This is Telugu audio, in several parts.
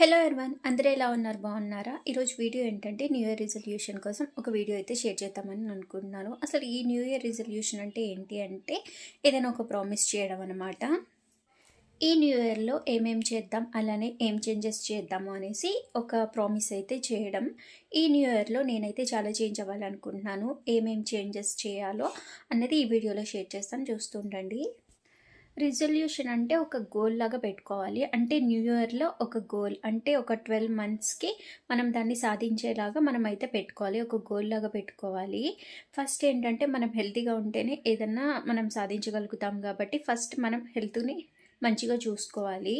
హలో ఎర్వన్ అందరూ ఎలా ఉన్నారు? బాగున్నారా? ఈరోజు వీడియో ఏంటంటే న్యూ ఇయర్ రిజల్యూషన్ కోసం ఒక వీడియో అయితే షేర్ చేద్దామని అనుకుంటున్నాను. అసలు ఈ న్యూ ఇయర్ రిజల్యూషన్ అంటే ఏంటి అంటే ఏదైనా ఒక ప్రామిస్ చేయడం అనమాట ఈ న్యూ ఇయర్లో ఏమేం చేద్దాం? అలానే ఏం చేంజెస్ చేద్దాము అనేసి ఒక ప్రామిస్ అయితే చేయడం. ఈ న్యూ ఇయర్లో నేనైతే చాలా చేంజ్ అవ్వాలనుకుంటున్నాను. ఏమేం చేంజెస్ చేయాలో అన్నది ఈ వీడియోలో షేర్ చేస్తాను. చూస్తుండండి రిజల్యూషన్ అంటే ఒక గోల్ లాగా పెట్టుకోవాలి. అంటే న్యూ ఇయర్లో ఒక గోల్ అంటే ఒక ట్వెల్వ్ మంత్స్కి మనం దాన్ని సాధించేలాగా మనం అయితే పెట్టుకోవాలి. ఒక గోల్ లాగా పెట్టుకోవాలి. ఫస్ట్ ఏంటంటే మనం హెల్తీగా ఉంటేనే ఏదన్నా మనం సాధించగలుగుతాం కాబట్టి ఫస్ట్ మనం హెల్త్ని మంచిగా చూసుకోవాలి.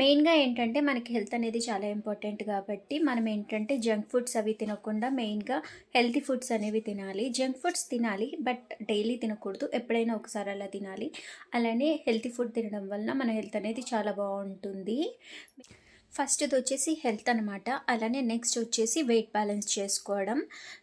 మెయిన్గా ఏంటంటే మనకి హెల్త్ అనేది చాలా ఇంపార్టెంట్ కాబట్టి మనం ఏంటంటే జంక్ ఫుడ్స్ అవి తినకుండా మెయిన్గా హెల్తీ ఫుడ్స్ అనేవి తినాలి. జంక్ ఫుడ్స్ తినాలి బట్ డైలీ తినకూడదు. ఎప్పుడైనా ఒకసారి అలా తినాలి. అలానే హెల్తీ ఫుడ్ తినడం వలన మన హెల్త్ అనేది చాలా బాగుంటుంది. ఫస్ట్ది వచ్చేసి హెల్త్ అనమాట అలానే నెక్స్ట్ వచ్చేసి వెయిట్ బ్యాలెన్స్ చేసుకోవడం.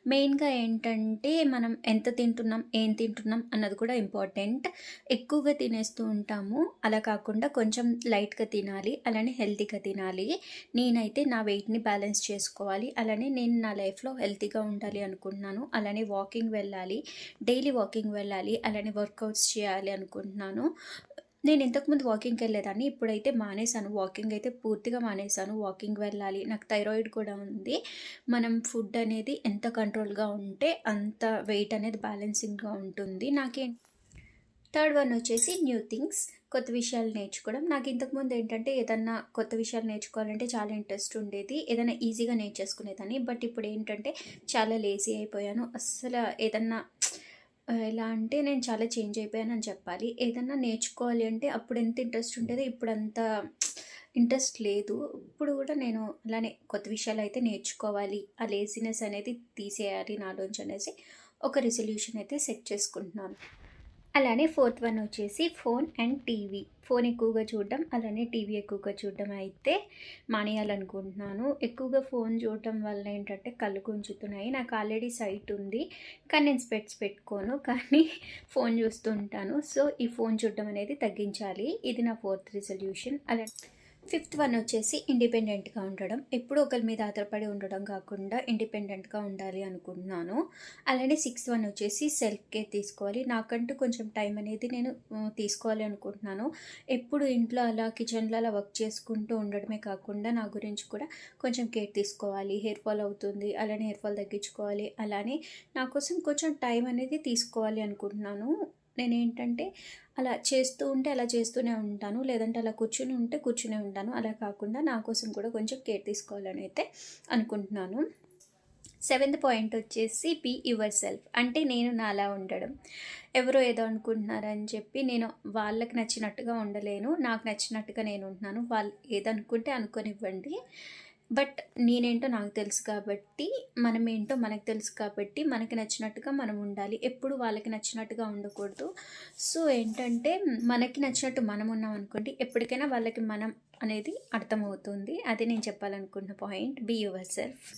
మెయిన్గా ఏంటంటే మనం ఎంత తింటున్నాం ఏం తింటున్నాం అన్నది కూడా ఇంపార్టెంట్. ఎక్కువగా తినేస్తూ ఉంటాము. అలా కాకుండా కొంచెం లైట్గా తినాలి అలానే హెల్తీగా తినాలి. నేనైతే నా వెయిట్ని బ్యాలెన్స్ చేసుకోవాలి. అలానే నేను నా లైఫ్లో హెల్తీగా ఉండాలి అనుకుంటున్నాను. అలానే వాకింగ్ వెళ్ళాలి డైలీ వాకింగ్ వెళ్ళాలి అలానే వర్కౌట్స్ చేయాలి అనుకుంటున్నాను. నేను ఇంతకుముందు వాకింగ్కి వెళ్ళేదాన్ని. ఇప్పుడైతే మానేశాను. వాకింగ్ అయితే పూర్తిగా మానేశాను. వాకింగ్ వెళ్ళాలి. నాకు థైరాయిడ్ కూడా ఉంది. మనం ఫుడ్ అనేది ఎంత కంట్రోల్గా ఉంటే అంత వెయిట్ అనేది బ్యాలెన్సింగ్గా ఉంటుంది. నాకేం థర్డ్ వన్ వచ్చేసి న్యూ థింగ్స్ కొత్త విషయాలు నేర్చుకోవడం. నాకు ఇంతకుముందు ఏంటంటే ఏదన్నా కొత్త విషయాలు నేర్చుకోవాలంటే చాలా ఇంట్రెస్ట్ ఉండేది. ఏదైనా ఈజీగా నేర్చేసుకునేదాన్ని. బట్ ఇప్పుడు ఏంటంటే చాలా లేజీ అయిపోయాను. అస్సలు ఏదన్నా ఎలా అంటే నేను చాలా చేంజ్ అయిపోయానని చెప్పాలి. ఏదన్నా నేర్చుకోవాలి అంటే అప్పుడు ఎంత ఇంట్రెస్ట్ ఉండేది ఇప్పుడు అంత ఇంట్రెస్ట్ లేదు. ఇప్పుడు కూడా నేను అలానే కొత్త విషయాలు అయితే నేర్చుకోవాలి. ఆ లేజినెస్ అనేది తీసేయాలి నాలోంచి అనేసి ఒక రిజల్యూషన్ అయితే సెట్ చేసుకుంటున్నాను. అలానే ఫోర్త్ వన్ వచ్చేసి ఫోన్ అండ్ టీవీ. ఫోన్ ఎక్కువగా చూడడం అలానే టీవీ ఎక్కువగా చూడడం అయితే మానేయాలనుకుంటున్నాను. ఎక్కువగా ఫోన్ చూడటం వల్ల ఏంటంటే కళ్ళు గుంజుతున్నాయి. నాకు ఆల్రెడీ సైట్ ఉంది. కానీ నేను స్పెట్స్ పెట్టుకోను. కానీ ఫోన్ చూస్తుంటాను సో ఈ ఫోన్ చూడడం అనేది తగ్గించాలి. ఇది నా ఫోర్త్ రిజల్యూషన్. అలా ఫిఫ్త్ వన్ వచ్చేసి ఇండిపెండెంట్గా ఉండడం. ఎప్పుడు ఒకరి మీద ఆధారపడి ఉండడం కాకుండా ఇండిపెండెంట్గా ఉండాలి అనుకుంటున్నాను. అలానే సిక్స్త్ వన్ వచ్చేసి సెల్ఫ్ కేర్ తీసుకోవాలి. నాకంటూ కొంచెం టైం అనేది నేను తీసుకోవాలి అనుకుంటున్నాను. ఎప్పుడు ఇంట్లో అలా కిచెన్లో అలా వర్క్ చేసుకుంటూ ఉండడమే కాకుండా నా గురించి కూడా కొంచెం కేర్ తీసుకోవాలి. హెయిర్ ఫాల్ అవుతుంది. అలానే హెయిర్ ఫాల్ తగ్గించుకోవాలి. అలానే నా కోసం కొంచెం టైం అనేది తీసుకోవాలి అనుకుంటున్నాను. నేను ఏంటంటే అలా చేస్తూ ఉంటే అలా చేస్తూనే ఉంటాను లేదంటే అలా కూర్చుని ఉంటే కూర్చునే ఉంటాను. అలా కాకుండా నా కోసం కూడా కొంచెం కేర్ తీసుకోవాలని అయితే అనుకుంటున్నాను. సెవెంత్ పాయింట్ వచ్చేసి బీ యువర్ సెల్ఫ్. అంటే నేను నాలా ఉండడం. ఎవరో ఏదో అనుకుంటున్నారని చెప్పి నేను వాళ్ళకి నచ్చినట్టుగా ఉండలేను. నాకు నచ్చినట్టుగా నేను ఉంటున్నాను. వాళ్ళు ఏదనుకుంటే అనుకొనివ్వండి. బట్ నేనేంటో నాకు తెలుసు కాబట్టి మనం ఏంటో మనకు తెలుసు కాబట్టి మనకి నచ్చినట్టుగా మనం ఉండాలి. ఎప్పుడు వాళ్ళకి నచ్చినట్టుగా ఉండకూడదు. సో ఏంటంటే మనకి నచ్చినట్టు మనం ఉన్నాం అనుకోండి ఎప్పటికైనా వాళ్ళకి మనం అనేది అర్థమవుతుంది. అది నేను చెప్పాలనుకున్న పాయింట్ బీ యువర్ సెల్ఫ్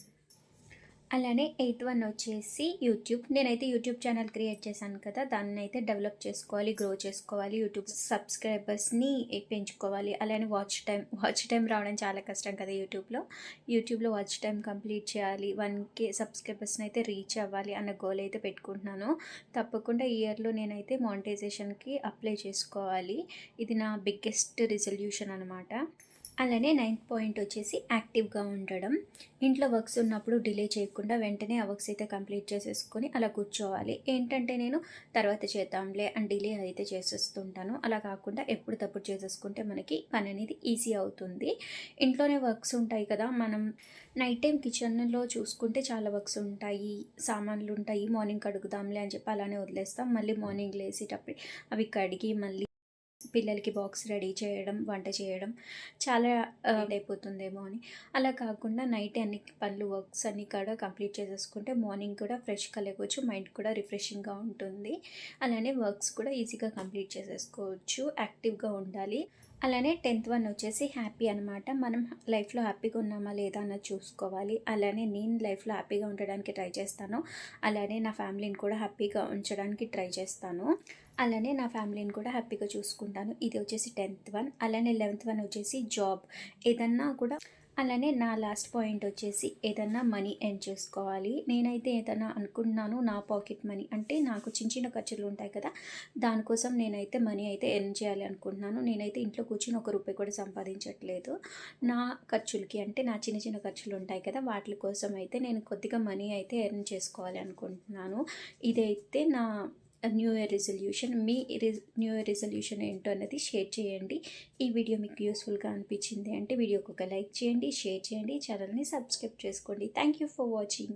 అలానే ఎయిత్ వన్ వచ్చేసి యూట్యూబ్. నేనైతే యూట్యూబ్ ఛానల్ క్రియేట్ చేశాను కదా దాన్ని అయితే డెవలప్ చేసుకోవాలి గ్రో చేసుకోవాలి యూట్యూబ్ సబ్స్క్రైబర్స్ని పెంచుకోవాలి. అలానే వాచ్ టైం వాచ్ టైం రావడం చాలా కష్టం కదా యూట్యూబ్లో. యూట్యూబ్లో వాచ్ టైం కంప్లీట్ చేయాలి వన్ కే సబ్స్క్రైబర్స్ని అయితే రీచ్ అవ్వాలి అన్న గోల్ అయితే పెట్టుకుంటున్నాను. తప్పకుండా ఇయర్లో నేనైతే మానిటైజేషన్కి అప్లై చేసుకోవాలి. ఇది నా బిగ్గెస్ట్ రిజల్యూషన్ అనమాట అలానే నైన్త్ పాయింట్ వచ్చేసి యాక్టివ్గా ఉండడం. ఇంట్లో వర్క్స్ ఉన్నప్పుడు డిలే చేయకుండా వెంటనే ఆ వర్క్స్ అయితే కంప్లీట్ చేసేసుకొని అలా కూర్చోవాలి. ఏంటంటే నేను తర్వాత చేద్దాంలే అండ్ డిలే అయితే చేసేస్తుంటాను. అలా కాకుండా ఎప్పుడు తప్పుడు చేసేసుకుంటే మనకి పని అనేది ఈజీ అవుతుంది. ఇంట్లోనే వర్క్స్ ఉంటాయి కదా మనం నైట్ టైం కిచెన్లో చూసుకుంటే చాలా వర్క్స్ ఉంటాయి. సామాన్లు ఉంటాయి. మార్నింగ్ కడుగుదాంలే అని చెప్పి అలానే వదిలేస్తాం. మళ్ళీ మార్నింగ్ లేసేటప్పుడు అవి కడిగి మళ్ళీ పిల్లలకి బాక్స్ రెడీ చేయడం వంట చేయడం చాలా అయిపోతుందేమో అని. అలా కాకుండా నైట్ అన్ని పనులు వర్క్స్ అన్ని కూడా కంప్లీట్ చేసేసుకుంటే మార్నింగ్ కూడా ఫ్రెష్గా లేకపోవచ్చు మైండ్ కూడా రిఫ్రెషింగ్గా ఉంటుంది. అలానే వర్క్స్ కూడా ఈజీగా కంప్లీట్ చేసేసుకోవచ్చు యాక్టివ్గా ఉండాలి. అలానే టెన్త్ వన్ వచ్చేసి హ్యాపీ అనమాట మనం లైఫ్లో హ్యాపీగా ఉన్నామా లేదా అన్నది చూసుకోవాలి. అలానే నేను లైఫ్లో హ్యాపీగా ఉండడానికి ట్రై చేస్తాను. అలానే నా ఫ్యామిలీని కూడా హ్యాపీగా ఉంచడానికి ట్రై చేస్తాను. అలానే నా ఫ్యామిలీని కూడా హ్యాపీగా చూసుకుంటాను. ఇది వచ్చేసి టెన్త్ వన్ అలానే లెవెన్త్ వన్ వచ్చేసి జాబ్. ఏదన్నా కూడా అలానే నా లాస్ట్ పాయింట్ వచ్చేసి ఏదన్నా మనీ ఎర్న్ చేసుకోవాలి. నేనైతే ఏదైనా అనుకుంటున్నాను నా పాకెట్ మనీ అంటే నాకు చిన్న చిన్న ఖర్చులు ఉంటాయి కదా దానికోసం నేనైతే మనీ అయితే ఎర్న్ చేయాలి అనుకుంటున్నాను. నేనైతే ఇంట్లో కూర్చుని ఒక రూపాయి కూడా సంపాదించట్లేదు. నా ఖర్చులకి అంటే నా చిన్న చిన్న ఖర్చులు ఉంటాయి కదా వాటి కోసం అయితే నేను కొద్దిగా మనీ అయితే ఎర్న్ చేసుకోవాలి అనుకుంటున్నాను. ఇదైతే నా న్యూ ఇయర్ రిజల్యూషన్ మీ న్యూ ఇయర్ రిజల్యూషన్ ఏంటో అనేది షేర్ చేయండి. ఈ వీడియో మీకు యూస్ఫుల్గా అనిపించింది అంటే వీడియోకి ఒక లైక్ చేయండి షేర్ చేయండి ఛానల్ని సబ్స్క్రైబ్ చేసుకోండి. Thank you for watching